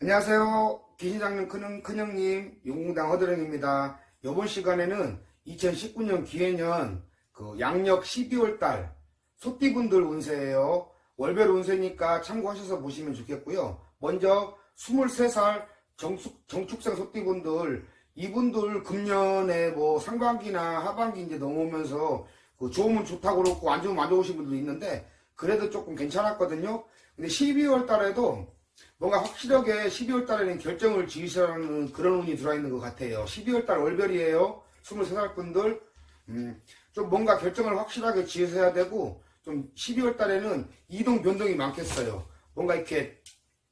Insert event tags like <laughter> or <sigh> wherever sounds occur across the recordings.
안녕하세요. 귀신장님 큰형, 큰형님, 용궁당 허드령입니다. 이번 시간에는 2019년 기해년 그 양력 12월달 소띠분들 운세예요. 월별 운세니까 참고하셔서 보시면 좋겠고요. 먼저 23살 정축, 정축생 소띠분들 이분들 금년에 뭐 상반기나 하반기 이제 넘어오면서 그 좋으면 좋다고 그렇고 안 좋으면 안 좋으신 분도 있는데 그래도 조금 괜찮았거든요. 근데 12월 달에도 뭔가 확실하게 12월 달에는 결정을 지으시라는 그런 운이 들어있는 것 같아요. 12월 달 월별이에요. 23살 분들. 음, 좀 뭔가 결정을 확실하게 지으셔야 되고, 좀 12월 달에는 이동 변동이 많겠어요. 뭔가 이렇게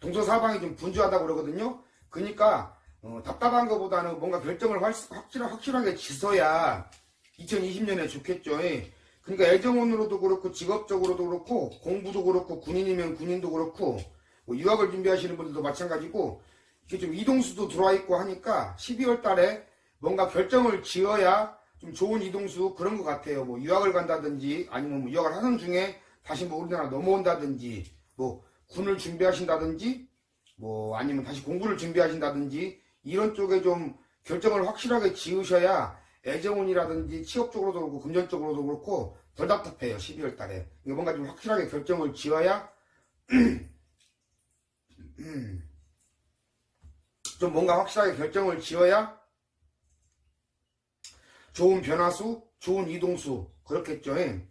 동서사방이 좀 분주하다고 그러거든요. 그러니까, 어, 답답한 것보다는 뭔가 결정을 확- 확실, 확실하게 지어야 2020년에 좋겠죠. 예. 그러니까 애정운으로도 그렇고, 직업적으로도 그렇고, 공부도 그렇고, 군인이면 군인도 그렇고, 뭐 유학을 준비하시는 분들도 마찬가지고 이게 좀 이동수도 들어와 있고 하니까 12월 달에 뭔가 결정을 지어야 좀 좋은 이동수 그런 것 같아요. 뭐 유학을 간다든지 아니면 뭐 유학을 하는 중에 다시 뭐 우리나라 넘어온다든지 뭐 군을 준비하신다든지 뭐 아니면 다시 공부를 준비하신다든지 이런 쪽에 좀 결정을 확실하게 지으셔야 애정운이라든지 취업적으로도 그렇고 금전적으로도 그렇고 덜 답답해요. 12월 달에. 뭔가 좀 확실하게 결정을 지어야 <clears throat> 음. 좀 뭔가 확실하게 결정을 지어야 좋은 변화수, 좋은 이동수 그렇겠죠. 예.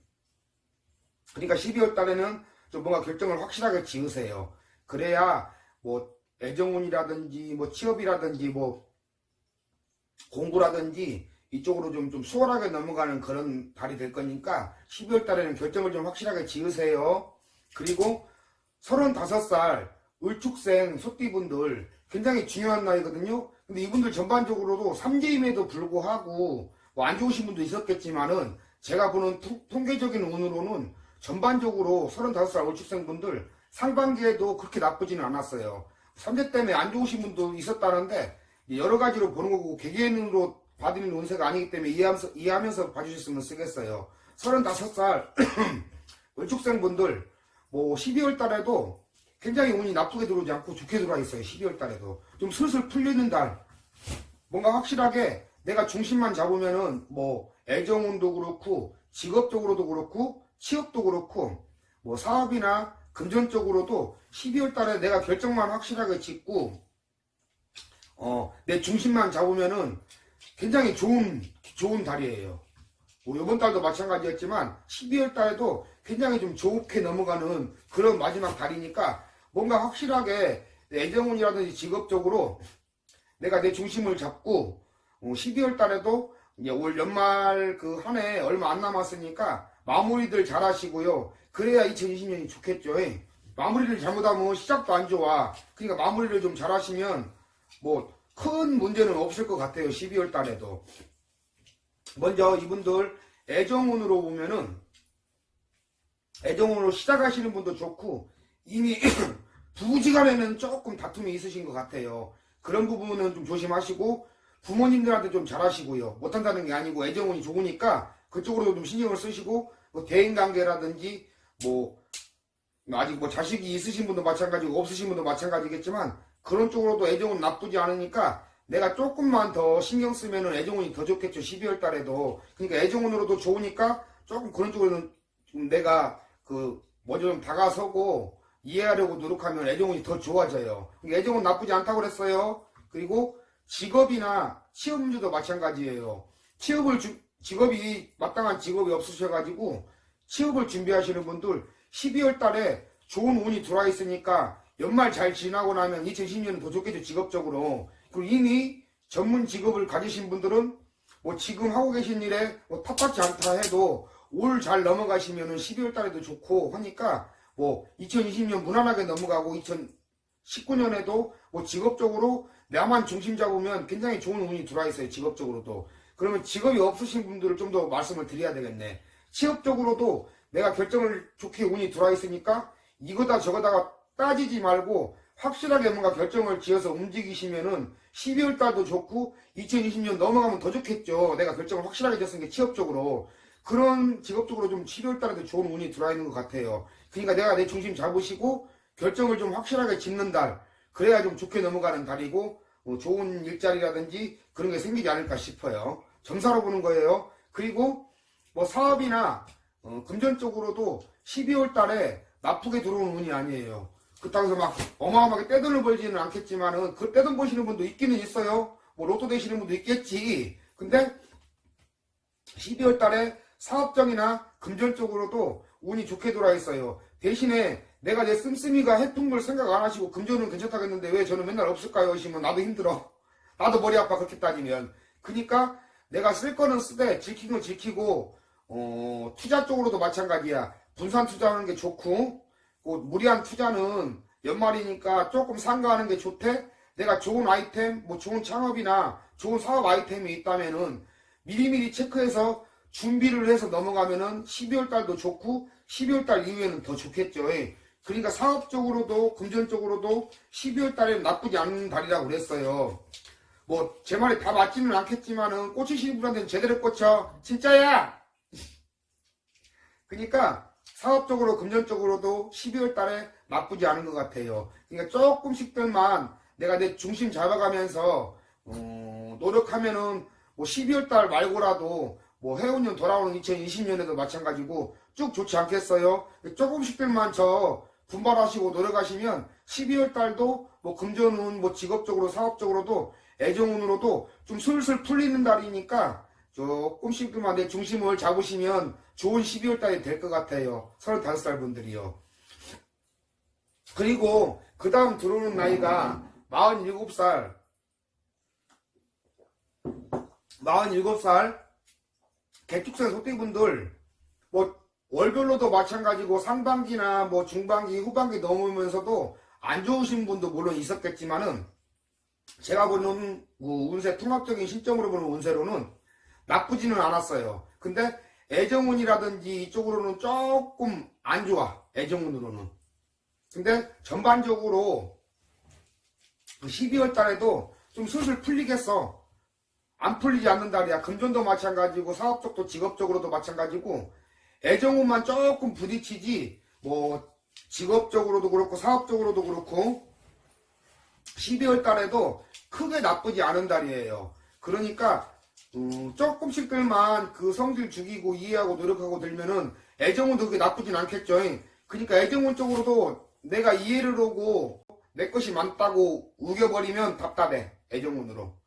그러니까 12월 달에는 좀 뭔가 결정을 확실하게 지으세요. 그래야 뭐 애정운이라든지 뭐 취업이라든지 뭐 공부라든지 이쪽으로 좀, 좀 수월하게 넘어가는 그런 달이 될 거니까 12월 달에는 결정을 좀 확실하게 지으세요. 그리고 35살 을축생 소띠분들 굉장히 중요한 나이거든요. 근데 이분들 전반적으로도 삼재임에도 불구하고 뭐 안 좋으신 분도 있었겠지만은 제가 보는 통- 통계적인 운으로는 전반적으로 35살 을축생 분들 상반기에도 그렇게 나쁘지는 않았어요. 삼재 때문에 안 좋으신 분도 있었다는데 여러 가지로 보는 거고 개개인으로 받는 운세가 아니기 때문에 이해하면서, 이해하면서 봐주셨으면 쓰겠어요. 35살 <clears throat> 을축생 분들 뭐 12월 달에도 굉장히 운이 나쁘게 들어오지 않고 좋게 들어와 있어요. 12월 달에도. 좀 슬슬 풀리는 달. 뭔가 확실하게 내가 중심만 잡으면은 뭐 애정운도 그렇고 직업적으로도 그렇고 취업도 그렇고 뭐 사업이나 금전적으로도 12월 달에 내가 결정만 확실하게 짓고 어, 내 중심만 잡으면은 굉장히 좋은 좋은 달이에요. 뭐 이번 달도 마찬가지였지만 12월 달에도 굉장히 좀 좋게 넘어가는 그런 마지막 달이니까 뭔가 확실하게 내 애정운이라든지 직업적으로 내가 내 중심을 잡고 12월 달에도 이제 올 연말 그 한 해 얼마 안 남았으니까 마무리들 잘 하시고요. 그래야 2020년이 좋겠죠. 예. 마무리를 잘못하면 시작도 안 좋아. 그러니까 마무리를 좀 잘 하시면 뭐 큰 문제는 없을 것 같아요. 12월 달에도. 먼저 이분들 애정운으로 보면은 애정운으로 시작하시는 분도 좋고 이미 <clears throat> 부부지간에는 조금 다툼이 있으신 것 같아요. 그런 부분은 좀 조심하시고 부모님들한테 좀 잘하시고요. 못한다는 게 아니고 애정운이 좋으니까 그쪽으로도 좀 신경을 쓰시고 뭐 대인관계라든지 뭐 아직 뭐 자식이 있으신 분도 마찬가지고 없으신 분도 마찬가지겠지만 그런 쪽으로도 애정운 나쁘지 않으니까 내가 조금만 더 신경 쓰면은 애정운이 더 좋겠죠. 12월 달에도. 그러니까 애정운으로도 좋으니까 조금 그런 쪽으로는 좀 내가 그 먼저 좀 다가서고 이해하려고 노력하면 애정운이 더 좋아져요. 그러니까 애정운 나쁘지 않다고 그랬어요. 그리고 직업이나 취업 문제도 마찬가지예요. 취업을 주- 직업이 마땅한 직업이 없으셔가지고 취업을 준비하시는 분들 12월 달에 좋은 운이 들어와 있으니까 연말 잘 지나고 나면 2020년은 더 좋겠죠 직업적으로 그리고 이미 전문 직업을 가지신 분들은 뭐 지금 하고 계신 일에 뭐 탓받지 않다 해도 올 잘 넘어가시면은 12월 달에도 좋고 하니까 뭐 2020년 무난하게 넘어가고 2019년에도 뭐 직업적으로 나만 중심 잡으면 굉장히 좋은 운이 들어와 있어요 직업적으로도. 그러면 직업이 없으신 분들을 좀 더 말씀을 드려야 되겠네. 취업적으로도 내가 결정을 좋게 운이 들어와 있으니까 이거다 저거다가 따지지 말고 확실하게 뭔가 결정을 지어서 움직이시면은 12월 달도 좋고 2020년 넘어가면 더 좋겠죠. 내가 결정을 확실하게 졌으니까 취업적으로 그런 직업적으로 좀 12월 달에도 좋은 운이 들어와 있는 것 같아요. 그러니까 내가 내 중심 잡으시고 결정을 좀 확실하게 짓는 달 그래야 좀 좋게 넘어가는 달이고 뭐 좋은 일자리라든지 그런 게 생기지 않을까 싶어요. 점사로 보는 거예요. 그리고 뭐 사업이나 어, 금전적으로도 12월 달에 나쁘게 들어오는 운이 아니에요. 그렇다고 막 어마어마하게 떼돈을 벌지는 않겠지만은 그 떼돈 버시는 분도 있기는 있어요. 뭐 로또 되시는 분도 있겠지. 근데 12월 달에 사업적이나 금전적으로도 운이 좋게 돌아 있어요. 대신에 내가 내 씀씀이가 걸 생각 안 하시고 금전은 괜찮다고 했는데 왜 저는 맨날 없을까요? 하시면 나도 힘들어. 나도 머리 아파 그렇게 따지면. 그니까 내가 쓸 거는 쓰되 지킨 건 지키고 어, 투자 쪽으로도 마찬가지야. 분산 투자하는 게 좋고 그 무리한 투자는 연말이니까 조금 상가하는 게 좋대. 내가 좋은 아이템, 뭐 좋은 창업이나 좋은 사업 아이템이 있다면은 미리미리 체크해서 준비를 해서 넘어가면은 12월 달도 좋고 12월 달 이후에는 더 좋겠죠. 예. 그러니까 사업적으로도 금전적으로도 12월 달에는 나쁘지 않은 달이라고 그랬어요. 뭐 제 말이 다 맞지는 않겠지만은 꽂히시는 분한테는 제대로 꽂혀. 진짜야. <laughs> 그러니까 사업적으로 금전적으로도 12월 달에 나쁘지 않은 것 같아요. 그러니까 조금씩들만 내가 내 중심 잡아가면서 어, 노력하면은 뭐 12월 달 말고라도 뭐 해운년 돌아오는 2020년에도 마찬가지고 쭉 좋지 않겠어요? 조금씩들만 저 분발하시고 노력하시면 12월 달도 뭐 금전운 뭐 직업적으로 사업적으로도 애정운으로도 좀 슬슬 풀리는 달이니까 조금씩들만 내 중심을 잡으시면 좋은 12월 달이 될 것 같아요. 35살 분들이요. 그리고 그 다음 들어오는 나이가 47살 47살 개축생 소띠분들 뭐 월별로도 마찬가지고 상반기나 뭐 중반기 후반기 넘으면서도 안 좋으신 분도 물론 있었겠지만은 제가 보는 그 운세 통합적인 신점으로 보는 운세로는 나쁘지는 않았어요. 근데 애정운이라든지 이쪽으로는 조금 안 좋아. 애정운으로는. 근데 전반적으로 12월 달에도 좀 슬슬 풀리겠어. 안 풀리지 않는 달이야. 금전도 마찬가지고 사업적도 직업적으로도 마찬가지고 애정운만 조금 부딪히지 뭐 직업적으로도 그렇고 사업적으로도 그렇고 12월 달에도 크게 나쁘지 않은 달이에요. 그러니까 음, 조금씩들만 그 성질 죽이고 이해하고 노력하고 들면은 애정운도 그게 나쁘진 않겠죠. 그러니까 애정운 쪽으로도 내가 이해를 하고 내 것이 많다고 우겨버리면 답답해. 애정운으로.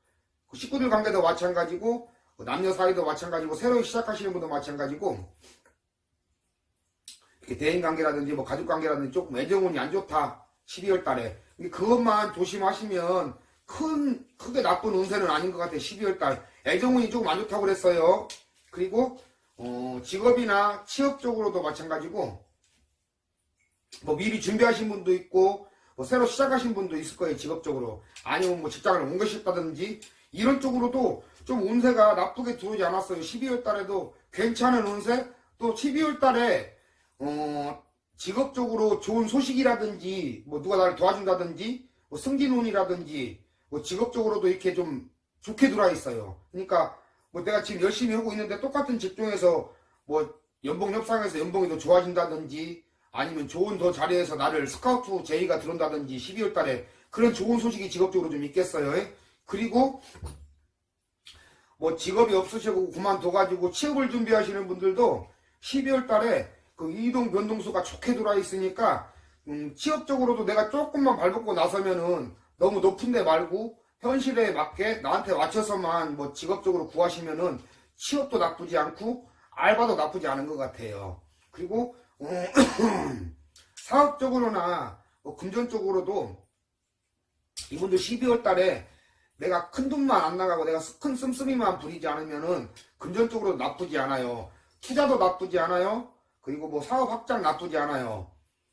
그 식구들 관계도 마찬가지고 그 남녀 사이도 마찬가지고 새로 시작하시는 분도 마찬가지고 이렇게 대인 관계라든지 뭐 가족 관계라든지 조금 애정운이 안 좋다. 12월 달에. 그것만 조심하시면 큰, 크게 나쁜 운세는 아닌 것 같아요. 12월 달. 애정운이 조금 안 좋다고 그랬어요. 그리고, 어, 직업이나 취업 쪽으로도 마찬가지고, 뭐 미리 준비하신 분도 있고, 뭐 새로 시작하신 분도 있을 거예요. 직업적으로. 아니면 뭐 직장을 옮기셨다든지, 이런 쪽으로도 좀 운세가 나쁘게 들어오지 않았어요. 12월 달에도 괜찮은 운세, 또 12월 달에, 어, 직업적으로 좋은 소식이라든지, 뭐 누가 나를 도와준다든지, 뭐 승진운이라든지, 뭐 직업적으로도 이렇게 좀 좋게 들어와 있어요. 그러니까 뭐 내가 지금 열심히 하고 있는데 똑같은 직종에서 뭐 연봉 협상에서 연봉이 더 좋아진다든지, 아니면 좋은 더 자리에서 나를 스카우트 제의가 들어온다든지 12월 달에 그런 좋은 소식이 직업적으로 좀 있겠어요. 예? 그리고 뭐 직업이 없으시고 그만둬가지고 취업을 준비하시는 분들도 12월 달에 그 이동 변동수가 좋게 들어와 있으니까 음, 취업적으로도 내가 조금만 발벗고 나서면은 너무 높은 데 말고 현실에 맞게 나한테 맞춰서만 뭐 직업적으로 구하시면은 취업도 나쁘지 않고 알바도 나쁘지 않은 것 같아요. 그리고 음, <coughs> 사업적으로나 뭐 금전적으로도 이분들 12월 달에 내가 큰 돈만 안 나가고 내가 큰 씀씀이만 부리지 않으면은 금전적으로 나쁘지 않아요. 투자도 나쁘지 않아요. 그리고 뭐 사업 확장 나쁘지 않아요.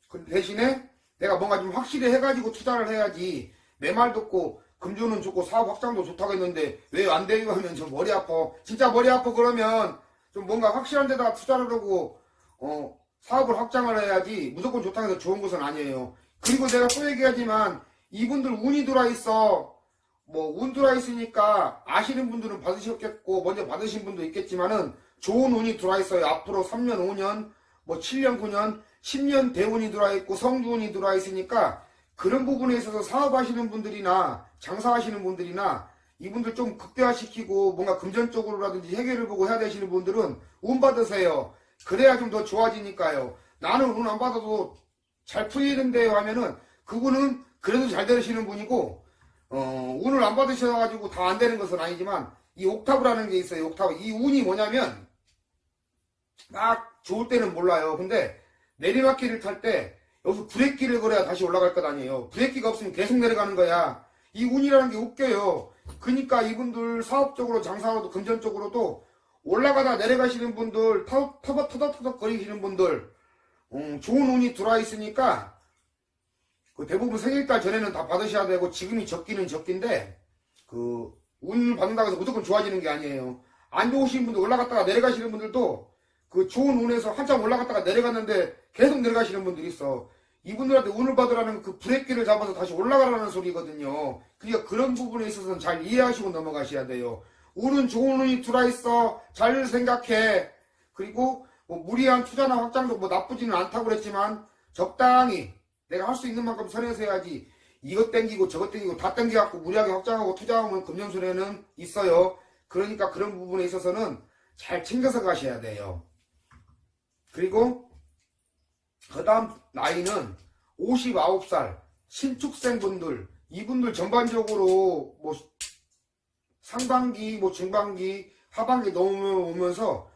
그 대신에 내가 뭔가 좀 확실히 해가지고 투자를 해야지 내 말 듣고 금주는 좋고 사업 확장도 좋다고 했는데 왜안 돼요 하면 좀 머리 아파. 진짜 머리 아파 그러면 좀 뭔가 확실한 데다가 투자를 하고 어 사업을 확장을 해야지 무조건 좋다고 해서 좋은 것은 아니에요. 그리고 내가 또 얘기하지만 이분들 운이 들어와 있어. 뭐 운 들어와 있으니까 아시는 분들은 받으셨겠고 먼저 받으신 분도 있겠지만은 좋은 운이 들어와 있어요. 앞으로 3년, 5년, 뭐 7년, 9년, 10년 대운이 들어와 있고 성주운이 들어와 있으니까 그런 부분에 있어서 사업하시는 분들이나 장사하시는 분들이나 이분들 좀 극대화시키고 뭔가 금전적으로라든지 해결을 보고 해야 되시는 분들은 운 받으세요. 그래야 좀 더 좋아지니까요. 나는 운 안 받아도 잘 풀리는데요 하면은 그분은 그래도 잘 되시는 분이고 어, 운을 안 받으셔가지고 다 안 되는 것은 아니지만 이 옥타브라는 게 있어요. 옥타브. 이 운이 뭐냐면 막 좋을 때는 몰라요. 근데 내리막길을 탈 때 여기서 브레이크를 걸어야 다시 올라갈 것 아니에요. 브레이크가 없으면 계속 내려가는 거야. 이 운이라는 게 웃겨요. 그러니까 이분들 사업적으로 장사로도 금전적으로도 올라가다 내려가시는 분들 터, 터벅 터벅 터벅 거리시는 분들 음, 좋은 운이 들어와 있으니까 그 대부분 생일달 전에는 다 받으셔야 되고 지금이 적기는 적긴데 그 운을 받는다고 해서 무조건 좋아지는 게 아니에요. 안 좋으신 분들 올라갔다가 내려가시는 분들도 그 좋은 운에서 한참 올라갔다가 내려갔는데 계속 내려가시는 분들이 있어. 이분들한테 운을 받으라는 그 브레이크를 잡아서 다시 올라가라는 소리거든요. 그러니까 그런 부분에 있어서는 잘 이해하시고 넘어가셔야 돼요. 운은 좋은 운이 들어있어. 잘 생각해. 그리고 뭐 무리한 투자나 확장도 뭐 나쁘지는 않다고 그랬지만 적당히 내가 할 수 있는 만큼 선에서 해야지. 이것 땡기고 저것 땡기고 다 땡겨갖고 무리하게 확장하고 투자하면 금전손해는 있어요. 그러니까 그런 부분에 있어서는 잘 챙겨서 가셔야 돼요. 그리고 그 다음 나이는 59살 신축생분들 이분들 전반적으로 뭐 상반기 뭐 중반기 하반기 넘어오면서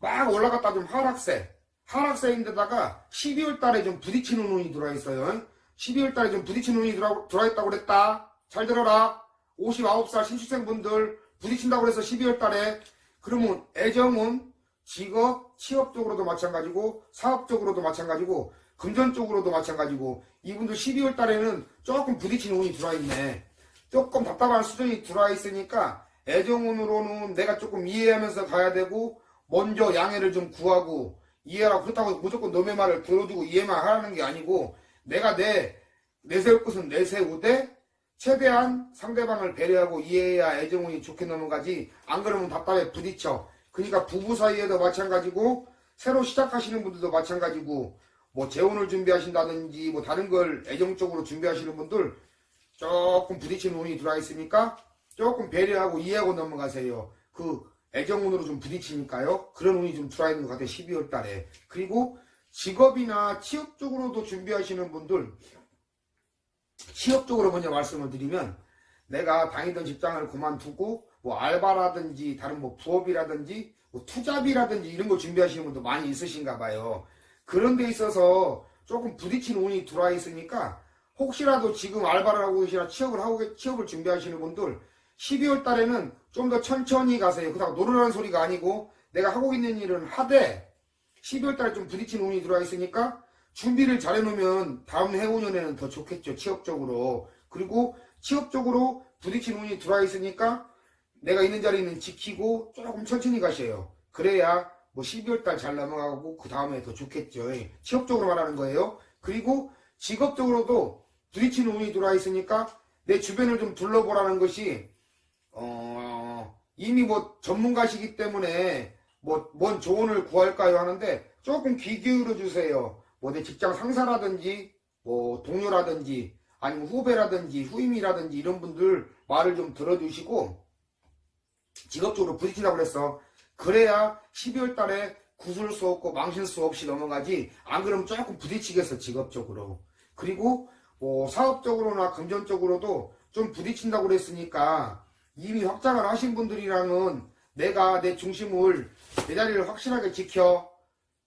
막 올라갔다 좀 하락세 하락세인데다가 12월 달에 좀 부딪히는 운이 들어와 있어요. 12월 달에 좀 부딪히는 운이 들어와, 있다고 그랬다. 잘 들어라. 59살 신축생분들 부딪힌다고 그래서 12월 달에 그러면 애정은 직업, 취업적으로도 마찬가지고 사업적으로도 마찬가지고 금전적으로도 마찬가지고 이분들 12월 달에는 조금 부딪히는 운이 들어와 있네. 조금 답답한 수준이 들어와 있으니까 애정운으로는 내가 조금 이해하면서 가야 되고 먼저 양해를 좀 구하고 이해하라고 그렇다고 무조건 너의 말을 들어주고 이해만 하라는 게 아니고 내가 내 내세울 것은 내세우되 최대한 상대방을 배려하고 이해해야 애정운이 좋게 넘어가지 안 그러면 답답해 부딪혀 그러니까 부부 사이에도 마찬가지고 새로 시작하시는 분들도 마찬가지고 뭐 재혼을 준비하신다든지 뭐 다른 걸 애정적으로 준비하시는 분들 조금 부딪히는 운이 들어와 있으니까 조금 배려하고 이해하고 넘어가세요. 그 애정운으로 좀 부딪히니까요. 그런 운이 좀 들어와 있는 것 같아요. 12월 달에. 그리고 직업이나 취업 쪽으로도 준비하시는 분들 취업 쪽으로 먼저 말씀을 드리면 내가 다니던 직장을 그만두고 뭐 알바라든지 다른 뭐 부업이라든지 뭐 투잡이라든지 이런 거 준비하시는 분도 많이 있으신가 봐요. 그런 데 있어서 조금 부딪힌 운이 들어와 있으니까 혹시라도 지금 알바를 하고 계시나 취업을 하고 계- 취업을 준비하시는 분들 12월 달에는 좀 더 천천히 가세요. 그렇다고 노르라는 소리가 아니고 내가 하고 있는 일은 하되 12월 달에 좀 부딪힌 운이 들어와 있으니까 준비를 잘 해놓으면 다음 해오년에는 더 좋겠죠. 취업적으로. 그리고 취업적으로 부딪힌 운이 들어와 있으니까 내가 있는 자리는 지키고 조금 천천히 가셔요. 그래야 뭐 12월 달 잘 넘어가고 그 다음에 더 좋겠죠. 예. 취업적으로 말하는 거예요. 그리고 직업적으로도 부딪히는 운이 들어와 있으니까 내 주변을 좀 둘러보라는 것이 어, 이미 뭐 전문가시기 때문에 뭐 뭔 조언을 구할까요 하는데 조금 귀 기울여 주세요. 뭐 내 직장 상사라든지 뭐 동료라든지 아니면 후배라든지 후임이라든지 이런 분들 말을 좀 들어주시고 직업적으로 부딪히라고 그랬어. 그래야 12월 달에 구슬 수 없고 망실 수 없이 넘어가지 안 그러면 조금 부딪히겠어 직업적으로. 그리고 뭐 사업적으로나 금전적으로도 좀 부딪힌다고 그랬으니까 이미 확장을 하신 분들이랑은 내가 내 중심을 내 자리를 확실하게 지켜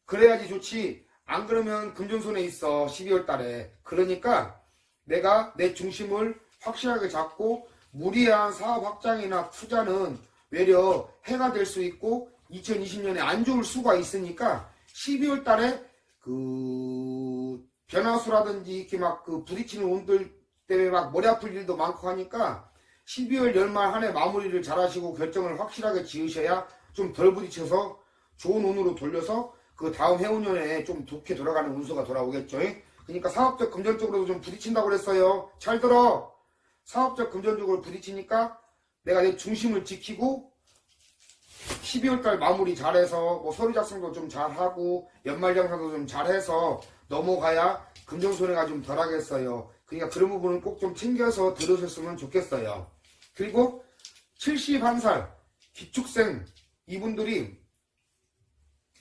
그래야지 좋지. 안 그러면 금전손에 있어 12월 달에. 그러니까 내가 내 중심을 확실하게 잡고 무리한 사업 확장이나 투자는 외려 해가 될 수 있고 2020년에 안 좋을 수가 있으니까 12월 달에 그 변화수라든지 이렇게 막 그 부딪히는 운들 때문에 막 머리 아플 일도 많고 하니까 12월 연말 한 해 마무리를 잘 하시고 결정을 확실하게 지으셔야 좀 덜 부딪혀서 좋은 운으로 돌려서 그 다음 해운년에 좀 좋게 돌아가는 운수가 돌아오겠죠. 그러니까 사업적 금전적으로도 좀 부딪힌다고 그랬어요. 잘 들어. 사업적 금전적으로 부딪히니까 내가 내 중심을 지키고 12월달 마무리 잘해서 뭐 서류 작성도 좀 잘하고 연말 정산도 좀 잘해서 넘어가야 금전 손해가 좀 덜하겠어요. 그러니까 그런 부분은 꼭 좀 챙겨서 들으셨으면 좋겠어요. 그리고 71살 기축생 이분들이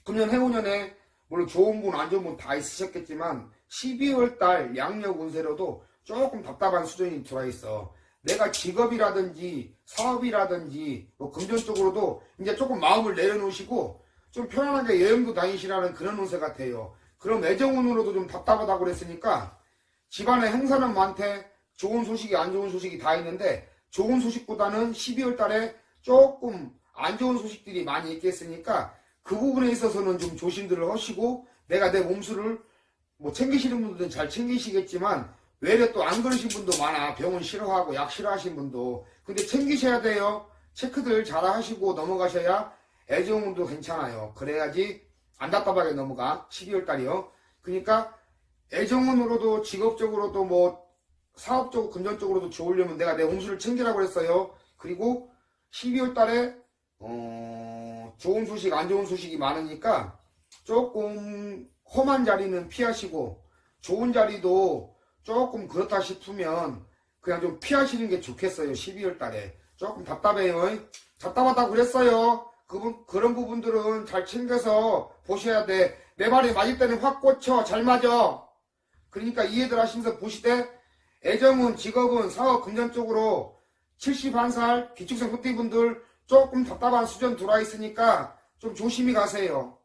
금년 해오년에 물론 좋은 분 안 좋은 분 다 있으셨겠지만 12월 달 양력 운세로도 조금 답답한 수준이 들어 있어. 내가 직업이라든지 사업이라든지 뭐 금전적으로도 이제 조금 마음을 내려놓으시고 좀 편안하게 여행도 다니시라는 그런 운세 같아요. 그럼 애정운으로도 좀 답답하다고 그랬으니까 집안에 행사는 많대 좋은 소식이 안 좋은 소식이 다 있는데 좋은 소식보다는 12월 달에 조금 안 좋은 소식들이 많이 있겠으니까 그 부분에 있어서는 좀 조심들을 하시고 내가 내 몸수를 뭐 챙기시는 분들은 잘 챙기시겠지만 외래 또 안 그러신 분도 많아. 병원 싫어하고 약 싫어하신 분도. 근데 챙기셔야 돼요. 체크들 잘 하시고 넘어가셔야 애정운도 괜찮아요. 그래야지 안 답답하게 넘어가. 12월 달이요. 그러니까 애정운으로도 직업적으로도 뭐 사업적으로 금전적으로도 좋으려면 내가 내 몸수를 챙기라고 했어요. 그리고 12월 달에 어, 좋은 소식 안 좋은 소식이 많으니까 조금 험한 자리는 피하시고 좋은 자리도 조금 그렇다 싶으면 그냥 좀 피하시는 게 좋겠어요 12월 달에. 조금 답답해요. 답답하다고 그랬어요. 그분 그런 부분들은 잘 챙겨서 보셔야 돼. 내 말이 맞을 때는 확 꽂혀. 잘 맞아. 그러니까 이해들 하시면서 보시되 애정은 직업은 사업 금전 쪽으로 71살 기축생 후띠분들 조금 답답한 수준 들어와 있으니까 좀 조심히 가세요